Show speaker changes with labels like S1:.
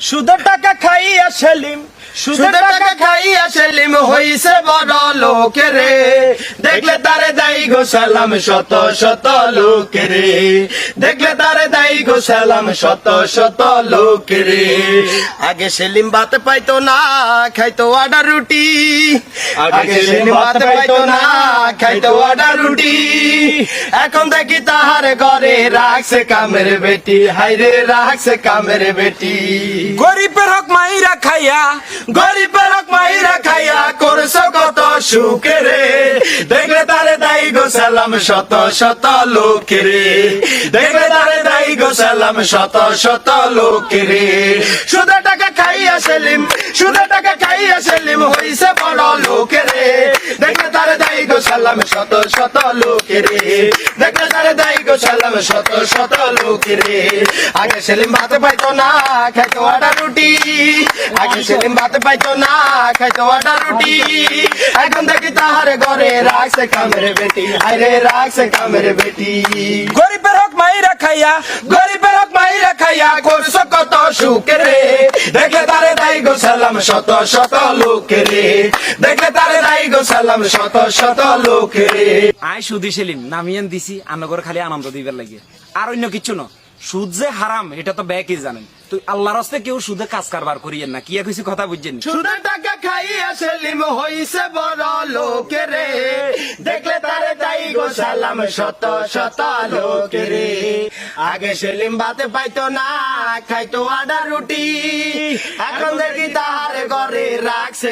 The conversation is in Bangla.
S1: সুদের টাকা খাইয়া সেলিম সুদের টাকা খাইয়া সেলিম হইছে বড় লোকেরে দেখলে তার গো সালাম শত শত লোকেরে দেখলে তারে দাই গো সালাম শত শত লোকেরে আগে সেলিম ভাত পাইতো না খাইতো আডা রুটি। আগে সেলিম ভাত পাইতো না খাইতো আডা রুটি। এখন দেখি তাহার ঘরে রাখছে কামের বেটি। হাইরে রাখছে কামের বেটি।
S2: গরিবের হক মাইরা খাইয়া
S1: গরিবের হক মাইরা খাইয়া করছ কত সুখে রে। দেখলে তারে দাই গো সালাম শত শত লোকে রে। দেখলে তারে দাই গো সালাম শত শত লোকে রে। সুদা টাকা খাইয়া সেলিম সুদা টাকা খাইয়া সেলিম হইছে বড় লোকে রে। দেখলে তারে দাই গো সালাম শত শত লোকে রে। দেখলে তারে দাই গো সালাম শত শত লোকে রে। আগে সেলিম ভাত পাইতো না, খাইতো আটা রুটি। আগে সেলিম ভাত পাইতো না, খাইতো আটা রুটি। এখন দেখি তাহার ঘরে রাখছে কামের বেটি। আরে রাখছে কামের বেটি।
S2: গরিবের হক মাইরা খাইয়া
S1: গরিবের হক মাইরা খাইয়া করছ কত সুখে রে। দেখলে তারে দাই গো সালাম শত শত লোকে রে। দেখলে তারে দাই গো সালাম শত শত লোকে রে।
S2: আই সুদি সেলিম নামিয়ান দিছি আনগর খালি আনন্দ দিবার লাগে আর অন্য কিছু না সুদ যে হারাম এটা তো ব্যাকই জানেন। তো আল্লাহর হস্তে কেউ সুদে কাজ কারবার করিয়েন না কি কিছু কথা বুঝছেন?
S1: সুদের টাকা খাইয়া সেলিম হইছে বড় লোকে রে। দেখলে তারে তাই গো সালাম শত শত লোকে রে। আগে সেলিম ভাতে পাইতো না, খাইতো আডা রুটি। এখন দেখি তাহার ঘরে রাখছে